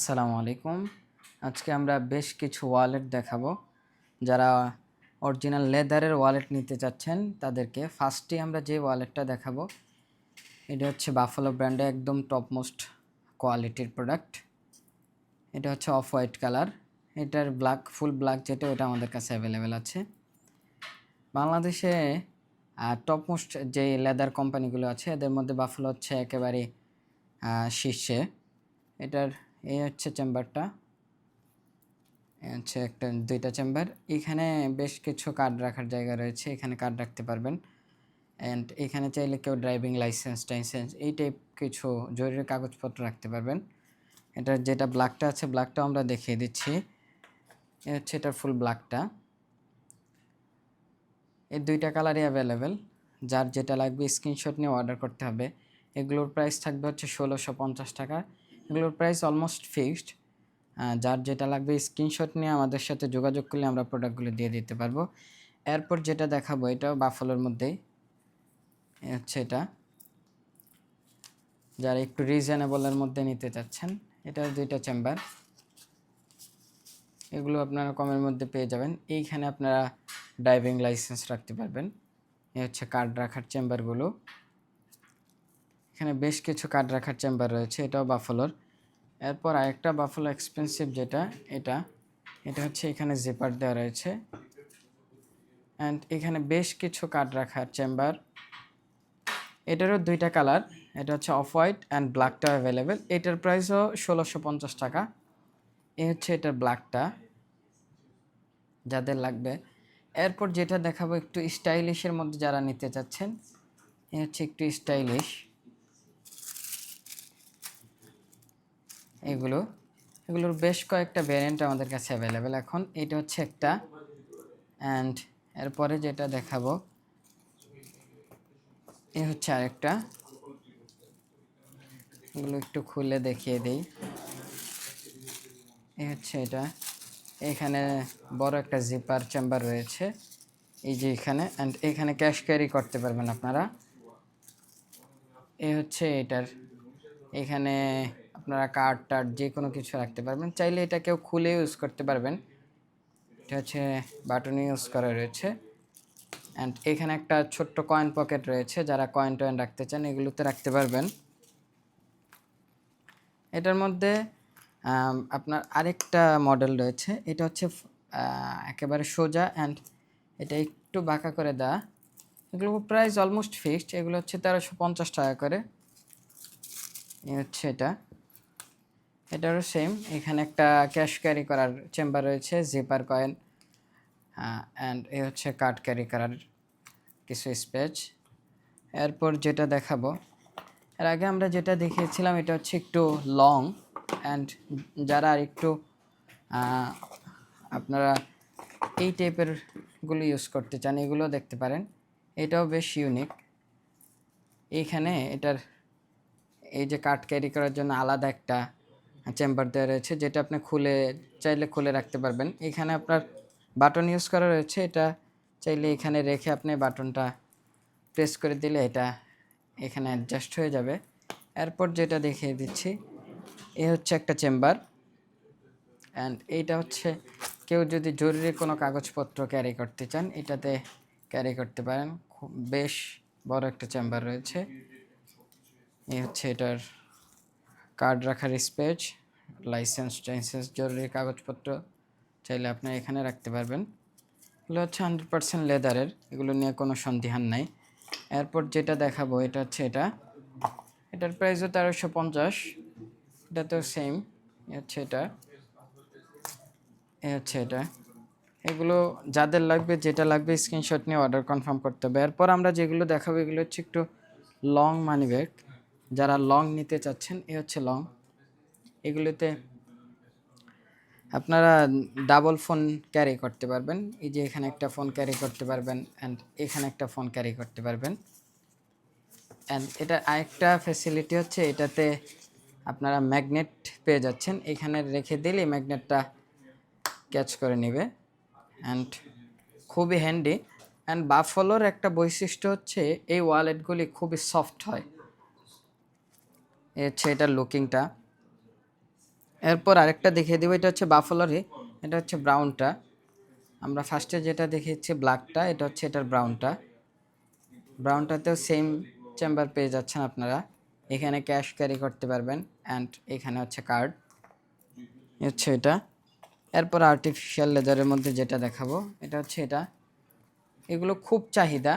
আসসালামু আলাইকুম। আজকে আমরা বেশ কিছু ওয়ালেট দেখাবো। যারা অরিজিনাল লেদারের ওয়ালেট নিতে চাচ্ছেন, তাদেরকে ফার্স্টে আমরা যে ওয়ালেটটা দেখাবো, এটা হচ্ছে বাফালো ব্র্যান্ডে একদম টপ মোস্ট কোয়ালিটির প্রোডাক্ট এটা হচ্ছে অফ হোয়াইট কালার এটার ব্ল্যাক ফুল ব্ল্যাক যেটা, ওটা আমাদের কাছে অ্যাভেলেবেল আছে। বাংলাদেশে টপ মোস্ট যে লেদার কোম্পানিগুলো আছে, এদের মধ্যে বাফালো হচ্ছে একেবারে শীর্ষে। এটার এই হচ্ছে চেম্বারটা। হচ্ছে একটা, দুইটা চেম্বার। এখানে বেশ কিছু কার্ড রাখার জায়গা রয়েছে, এখানে কার্ড রাখতে পারবেন। অ্যান্ড এখানে চাইলে কেউ ড্রাইভিং লাইসেন্স, টাইসেন্স এই টাইপ কিছু জরুরি কাগজপত্র রাখতে পারবেন। এটার যেটা ব্ল্যাকটা আছে, ব্ল্যাকটাও আমরা দেখিয়ে দিচ্ছি। এ হচ্ছে এটার ফুল ব্ল্যাকটা। এই দুইটা কালারই অ্যাভেলেবেল। যার যেটা লাগবে স্ক্রিনশট নিয়ে অর্ডার করতে হবে। এগুলোর প্রাইস থাকবে হচ্ছে ষোলোশো পঞ্চাশ টাকা। এগুলোর প্রাইস অলমোস্ট ফিক্সড যার যেটা লাগবে স্ক্রিনশট নিয়ে আমাদের সাথে যোগাযোগ করলে আমরা প্রোডাক্টগুলো দিয়ে দিতে পারব। এরপর যেটা দেখাবো, এটাও বাফলোর মধ্যেই। হচ্ছে এটা। যারা একটু রিজনেবলের মধ্যে নিতে চাচ্ছেন এটা দুইটা চেম্বার এগুলো আপনারা কমের মধ্যে পেয়ে যাবেন। এইখানে আপনারা ড্রাইভিং লাইসেন্স রাখতে পারবেন। এ হচ্ছে কার্ড রাখার চেম্বারগুলো এখানে বেশ কিছু কার্ড রাখার চেম্বার রয়েছে, এটাও বাফলোর। এরপর আরেকটা বাফলো এক্সপেন্সিভ যেটা, এটা এটা হচ্ছে এখানে জিপার দেওয়া রয়েছে। অ্যান্ড এখানে বেশ কিছু কার্ড রাখার চেম্বার। এটারও দুইটা কালার, এটা হচ্ছে অফ হোয়াইট অ্যান্ড ব্ল্যাকটা অ্যাভেলেবেল এটার প্রাইসও ষোলোশো পঞ্চাশ টাকা। এ হচ্ছে এটার ব্ল্যাকটা যাদের লাগবে। এরপর যেটা দেখাবো একটু স্টাইলিশের মধ্যে যারা নিতে চাচ্ছেন এ হচ্ছে একটু স্টাইলিশ এগুলো, এগুলোর বেশ কয়েকটা ভ্যারিয়েন্ট আমাদের কাছে অ্যাভেলেবেল এখন। এটা হচ্ছে একটা। অ্যান্ড এরপরে যেটা দেখাবো, এ হচ্ছে আরেকটা। এগুলো একটু খুলে দেখিয়ে দিই। এ হচ্ছে এটা। এখানে বড় একটা জিপার চেম্বার রয়েছে। এই যে এখানে। অ্যান্ড এখানে ক্যাশ ক্যারি করতে পারবেন আপনারা। এই হচ্ছে এটার। এখানে আপনারা কার্ড টার্ড যে কোনো কিছু রাখতে পারবেন। চাইলে এটা কেউ খুলে ইউজ করতে পারবেন। এটা হচ্ছে বাটন ইউজ করা রয়েছে। অ্যান্ড এখানে একটা ছোট্ট কয়েন পকেট রয়েছে। যারা কয়েন টয়েন রাখতে চান, এগুলোতে রাখতে পারবেন। এটার মধ্যে আপনার আরেকটা মডেল রয়েছে। এটা হচ্ছে একেবারে সোজা অ্যান্ড এটা একটু বাঁকা করে দেওয়া। এগুলো প্রাইস অলমোস্ট ফিক্সড এগুলো হচ্ছে তেরোশো পঞ্চাশ টাকা করে। হচ্ছে এটা। এটারও সেম এখানে একটা ক্যাশ ক্যারি করার চেম্বার রয়েছে জিপার কয়েন অ্যান্ড এ হচ্ছে কার্ড ক্যারি করার কিছু স্পেচ এরপর যেটা দেখাবো, এর আগে আমরা যেটা দেখিয়েছিলাম এটা হচ্ছে একটু লং অ্যান্ড যারা আর একটু আপনারা এই টাইপেরগুলো ইউজ করতে চান, এগুলো দেখতে পারেন। এটাও বেশ ইউনিক এইখানে এটার, এই যে কাঠ ক্যারি করার জন্য আলাদা একটা চেম্বার দেওয়া রয়েছে, যেটা আপনি খুলে, চাইলে খুলে রাখতে পারবেন। এখানে আপনার বাটন ইউজ করা রয়েছে, এটা চাইলে এখানে রেখে আপনি বাটনটা প্রেস করে দিলে এটা এখানে অ্যাডজাস্ট হয়ে যাবে। এরপর যেটা দেখিয়ে দিচ্ছি, এ হচ্ছে একটা চেম্বার। অ্যান্ড এইটা হচ্ছে, কেউ যদি জরুরি কোনো কাগজপত্র ক্যারি করতে চান, এটাতে ক্যারি করতে পারেন। খুব বেশ বড় একটা চেম্বার রয়েছে। এই হচ্ছে এটার কার্ড রাখার স্পেস লাইসেন্স, টাইসেন্স, জরুরি কাগজপত্র চাইলে আপনি এখানে রাখতে পারবেন। এগুলো হচ্ছে হান্ড্রেড পার্সেন্ট লেদারের, এগুলো নিয়ে কোনো সন্দেহান নাই। এরপর যেটা দেখাবো, এটা হচ্ছে এটা। এটার প্রাইসও তেরোশো পঞ্চাশ এটা তো সেম হচ্ছে এটা। এ হচ্ছে এটা। এগুলো যাদের লাগবে, যেটা লাগবে স্ক্রিনশট নিয়ে অর্ডার কনফার্ম করতে হবে। এরপর আমরা যেগুলো দেখাবো, এগুলো হচ্ছে একটু লং মানি ব্যাগ যারা লং নিতে চাচ্ছেন, এ হচ্ছে লং এগুলোতে আপনারা ডাবল ফোন ক্যারি করতে পারবেন। এই যে এখানে একটা ফোন ক্যারি করতে পারবেন অ্যান্ড এখানে একটা ফোন ক্যারি করতে পারবেন। অ্যান্ড এটা আরেকটা ফ্যাসিলিটি হচ্ছে, এটাতে আপনারা ম্যাগনেট পেয়ে যাচ্ছেন। এখানে রেখে দিলে ম্যাগনেটটা ক্যাচ করে নেবে। অ্যান্ড খুবই হ্যান্ডি অ্যান্ড বাফলোর একটা বৈশিষ্ট্য হচ্ছে, এই ওয়ালেটগুলি খুবই সফট হয়। এ হচ্ছে এটার লুকিংটা এরপর আরেকটা দেখিয়ে দেবো, এটা হচ্ছে বাফলোরি এটা হচ্ছে ব্রাউনটা আমরা ফার্স্টে যেটা দেখিয়েছি ব্ল্যাকটা এটা হচ্ছে এটার ব্রাউনটা ব্রাউনটাতেও সেম চেম্বার পেয়ে যাচ্ছেন আপনারা। এখানে ক্যাশ ক্যারি করতে পারবেন অ্যান্ড এখানে হচ্ছে কার্ড হচ্ছে এটা। এরপর আর্টিফিশিয়াল লেদারের মধ্যে যেটা দেখাবো, এটা হচ্ছে এটা। এগুলো খুব চাহিদা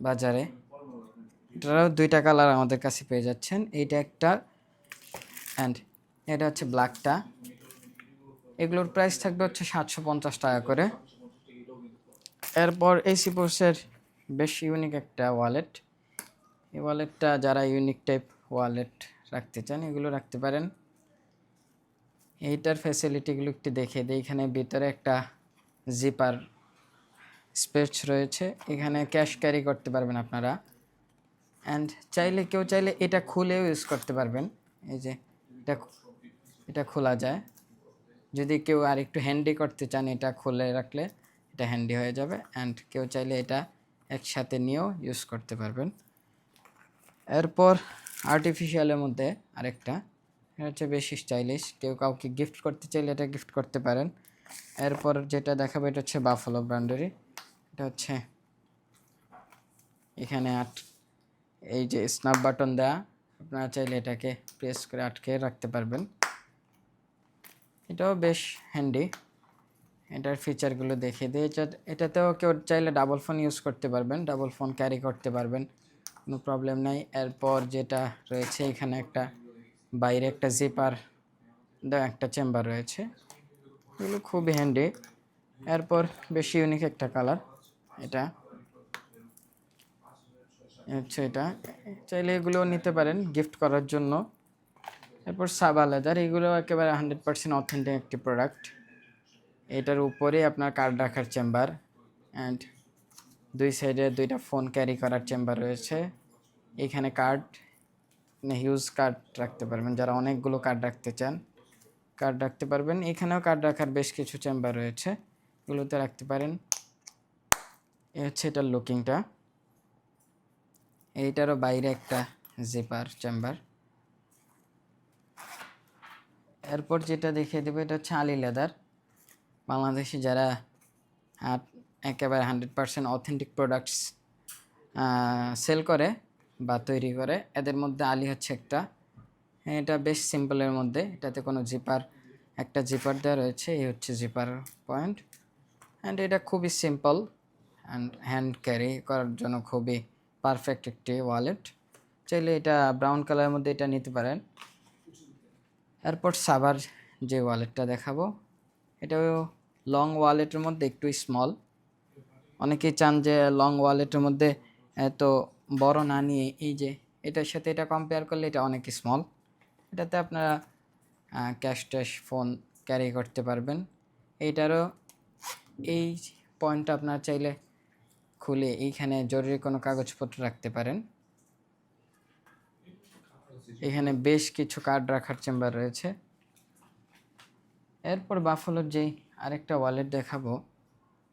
বাজারে। এটারও দুইটা কালার আমাদের কাছে পেয়ে যাচ্ছেন। এইটা একটা অ্যান্ড এটা হচ্ছে ব্ল্যাকটা এগুলোর প্রাইস থাকবে হচ্ছে সাতশো পঞ্চাশ টাকা করে। এরপর এই সিপোর্সের বেশ ইউনিক একটা ওয়ালেট এই ওয়ালেটটা যারা ইউনিক টাইপ ওয়ালেট রাখতে চান, এগুলো রাখতে পারেন। এইটার ফ্যাসিলিটিগুলো একটু দেখে দিই। এখানে ভিতরে একটা জিপার স্পেস রয়েছে। এখানে ক্যাশ ক্যারি করতে পারবেন আপনারা। অ্যান্ড চাইলে কেউ চাইলে এটা খুলেও ইউজ করতে পারবেন। এই যে, এটা এটা খোলা যায়। যদি কেউ আর একটু হ্যান্ডি করতে চান এটা খুলে রাখলে এটা হ্যান্ডি হয়ে যাবে। অ্যান্ড কেউ চাইলে এটা একসাথে নিয়েও ইউজ করতে পারবেন। এরপর আর্টিফিশিয়ালের মধ্যে আরেকটা। এটা হচ্ছে বেশি স্টাইলিশ কেউ কাউকে গিফট করতে চাইলে এটা গিফট করতে পারেন। এরপর যেটা দেখাবো এটা হচ্ছে বাফলো ব্র্যান্ডেরই এটা হচ্ছে, এখানে আট এই যে স্ন্যাপ বাটন দেওয়া আপনারা চাইলে এটাকে প্রেস করে আটকে রাখতে পারবেন। এটাও বেশ হ্যান্ডি এটার ফিচারগুলো দেখে দিই এটা এটাতেও কেউ চাইলে ডাবল ফোন ইউজ করতে পারবেন ডাবল ফোন ক্যারি করতে পারবেন, কোনো প্রবলেম নাই। এরপর যেটা রয়েছে, এখানে একটা বাইরে একটা জিপার দেওয়া একটা চেম্বার রয়েছে। এগুলো খুবই হ্যান্ডি এরপর বেশি ইউনিক একটা কালার এটা। হচ্ছে এটা। চাইলে এগুলো নিতে পারেন গিফট করার জন্য। এরপর সাবা লেদার এগুলো একেবারে হান্ড্রেড পার্সেন্ট অথেন্টিক একটি প্রোডাক্ট এটার উপরে আপনার কার্ড রাখার চেম্বার অ্যান্ড দুই সাইডে দুইটা ফোন ক্যারি করার চেম্বার রয়েছে। এখানে কার্ড হিউজ কার্ড রাখতে পারবেন, যারা অনেকগুলো কার্ড রাখতে চান। কার্ড রাখতে পারবেন। এখানেও কার্ড রাখার বেশ কিছু চেম্বার রয়েছে। এগুলোতে রাখতে পারেন। এ হচ্ছে এটার লুকিংটা এইটারও বাইরে একটা জিপার চেম্বার এরপর যেটা দেখিয়ে দেবো, এটা হচ্ছে আলি লেদার বাংলাদেশে যারা একেবারে hundred percent authentic products sell করে বা তৈরি করে, এদের মধ্যে আলি হচ্ছে একটা। এটা বেশ সিম্পলের মধ্যে, এটাতে কোনো জিপার একটা জিপার দেওয়া রয়েছে, এই হচ্ছে জিপার পয়েন্ট অ্যান্ড এটা খুবই সিম্পল অ্যান্ড হ্যান্ড ক্যারি করার জন্য খুবই পারফেক্ট একটি ওয়ালেট চাইলে এটা ব্রাউন কালারের মধ্যে এটা নিতে পারেন। এরপর সাবার যে ওয়ালেটটা দেখাবো, এটাও লং ওয়ালেটের মধ্যে একটু স্মল অনেকেই চান যে লং ওয়ালেটের মধ্যে এত বড় না নিয়ে এই যে এটার সাথে এটা কম্পেয়ার করলে এটা অনেক স্মল এটাতে আপনারা ক্যাশ ট্যাশ ফোন ক্যারি করতে পারবেন। এটারও এই পয়েন্টটা আপনারা চাইলে খুলে এইখানে জরুরি কোনো কাগজপত্র রাখতে পারেন। এখানে বেশ কিছু কার্ড রাখার চেম্বার রয়েছে। এরপর বাফলোর যেই আরেকটা ওয়ালেট দেখাবো,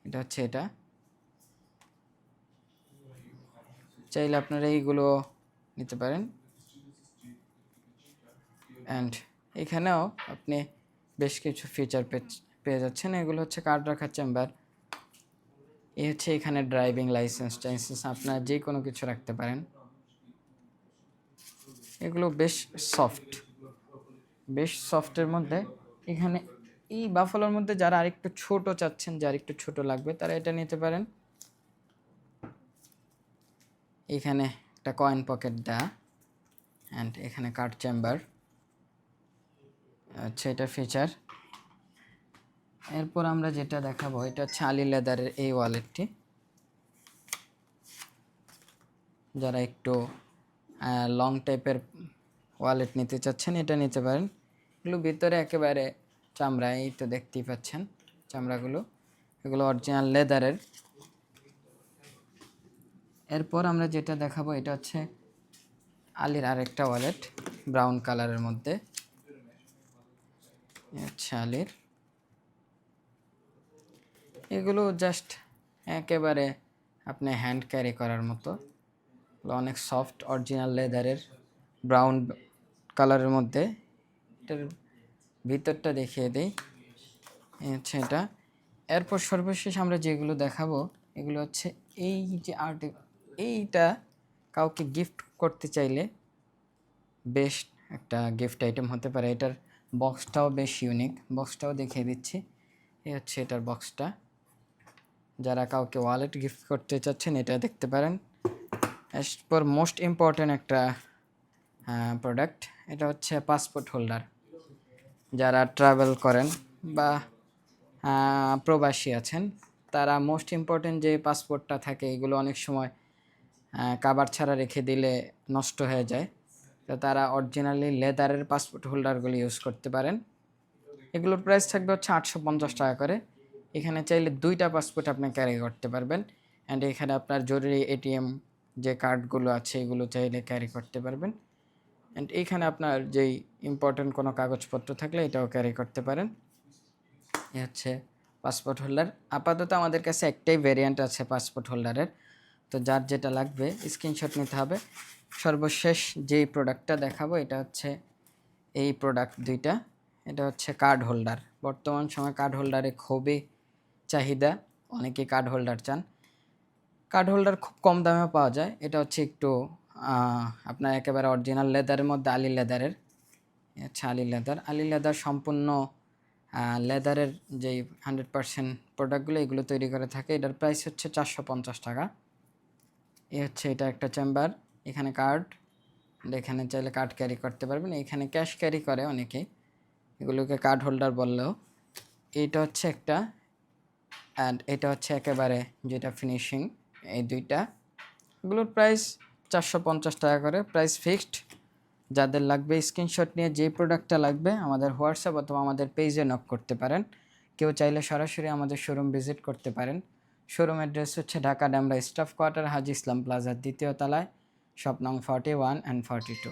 এটা হচ্ছে এটা। চাইলে আপনারা এইগুলো নিতে পারেন। অ্যান্ড এখানেও আপনি বেশ কিছু ফিচার পেয়ে যাচ্ছেন। এগুলো হচ্ছে কার্ড রাখার চেম্বার। এই হচ্ছে এখানে ড্রাইভিং লাইসেন্স টাইসেন্স, আপনার যে কোনো কিছু রাখতে পারেন। এগুলো বেশ সফট বেশ সফটের মধ্যে এখানে এই বাফলোর মধ্যে যারা আরেকটু ছোট চাচ্ছেন, যার একটু ছোট লাগবে, তারা এটা নিতে পারেন। এখানে একটা কয়েন পকেট দেয়া অ্যান্ড এখানে কার্ড চেম্বার আচ্ছা এটা ফিচার এরপর আমরা যেটা দেখাবো, এটা হচ্ছে আলি লেদারের এই ওয়ালেটটি। যারা একটু লং টাইপের ওয়ালেট নিতে চাচ্ছেন, এটা নিতে পারেন। এগুলো ভিতরে একেবারে চামড়া, এই তো দেখতেই পাচ্ছেন চামড়াগুলো। এগুলো অরিজিনাল লেদারের। এরপর আমরা যেটা দেখাবো, এটা হচ্ছে আলির আরেকটা ওয়ালেট ব্রাউন কালারের মধ্যে। আচ্ছা আলির। এগুলো জাস্ট একেবারে আপনি হ্যান্ড ক্যারি করার মতো। অনেক সফট অরিজিনাল লেদারের ব্রাউন কালারের মধ্যে। এটার ভিতরটা দেখিয়ে দিই। হচ্ছে এটা। এরপর সর্বশেষ আমরা যেগুলো দেখাবো, এগুলো হচ্ছে এই যে আর্ট এইটা কাউকে গিফট করতে চাইলে বেস্ট একটা গিফট আইটেম হতে পারে। এটার বক্সটাও বেশ ইউনিক বক্সটাও দেখিয়ে দিচ্ছি। এই হচ্ছে এটার বক্সটা যারা কাউকে ওয়ালেট গিফট করতে চাচ্ছেন, এটা দেখতে পারেন। অ্যাজ পর মোস্ট ইম্পর্ট্যান্ট একটা প্রোডাক্ট এটা হচ্ছে পাসপোর্ট হোল্ডার যারা ট্রাভেল করেন বা প্রবাসী আছেন, তারা মোস্ট ইম্পর্ট্যান্ট যে পাসপোর্টটা থাকে, এগুলো অনেক সময় কাবার ছাড়া রেখে দিলে নষ্ট হয়ে যায়। তো তারা অরিজিনালি লেদারের পাসপোর্ট হোল্ডারগুলো ইউজ করতে পারেন। এগুলোর প্রাইস থাকবে হচ্ছে আটশো পঞ্চাশ টাকা করে। এখানে চাইলে দুইটা পাসপোর্ট আপনি ক্যারি করতে পারবেন অ্যান্ড এখানে আপনার জরুরি এটিএম যে কার্ডগুলো আছে, এগুলো চাইলে ক্যারি করতে পারবেন অ্যান্ড এইখানে আপনার যেই ইম্পর্টেন্ট কোনো কাগজপত্র থাকলে এটাও ক্যারি করতে পারেন। এ হচ্ছে পাসপোর্ট হোল্ডার আপাতত আমাদের কাছে একটাই ভেরিয়েন্ট আছে পাসপোর্ট হোল্ডারের তো যার যেটা লাগবে স্ক্রিনশট নিতে হবে। সর্বশেষ যেই প্রোডাক্টটা দেখাবো, এটা হচ্ছে এই প্রোডাক্ট দুইটা। এটা হচ্ছে কার্ড হোল্ডার বর্তমান সময় কার্ড হোল্ডারে খুবই চাহিদা অনেকেই কার্ড হোল্ডার চান। কার্ড হোল্ডার খুব কম দামে পাওয়া যায়। এটা হচ্ছে একটু আপনার একেবারে অরিজিনাল লেদারের মধ্যে আলি লেদারের এ হচ্ছে আলি লেদার আলি লেদার সম্পূর্ণ লেদারের যেই হান্ড্রেড পার্সেন্ট প্রোডাক্টগুলো এগুলো তৈরি করে থাকে। এটার প্রাইস হচ্ছে চারশো পঞ্চাশ টাকা। এ হচ্ছে এটা একটা চেম্বার এখানে কার্ড এখানে চাইলে কার্ড ক্যারি করতে পারবেন। এখানে ক্যাশ ক্যারি করে অনেকেই এগুলোকে কার্ড হোল্ডার বললেও। এটা হচ্ছে একটা অ্যান্ড এটা হচ্ছে একেবারে যেটা ফিনিশিং এই দুইটা। এগুলোর প্রাইস চারশো পঞ্চাশ টাকা করে। প্রাইস ফিক্সড যাদের লাগবে স্ক্রিনশট নিয়ে যে প্রোডাক্টটা লাগবে আমাদের হোয়াটসঅ্যাপ অথবা আমাদের পেজে নক করতে পারেন। কেউ চাইলে সরাসরি আমাদের শোরুম ভিজিট করতে পারেন। শোরুম অ্যাড্রেস হচ্ছে ঢাকা ডামরা স্টাফ কোয়ার্টার, হাজি ইসলাম প্লাজার দ্বিতীয় তলায়, shop forty one and forty two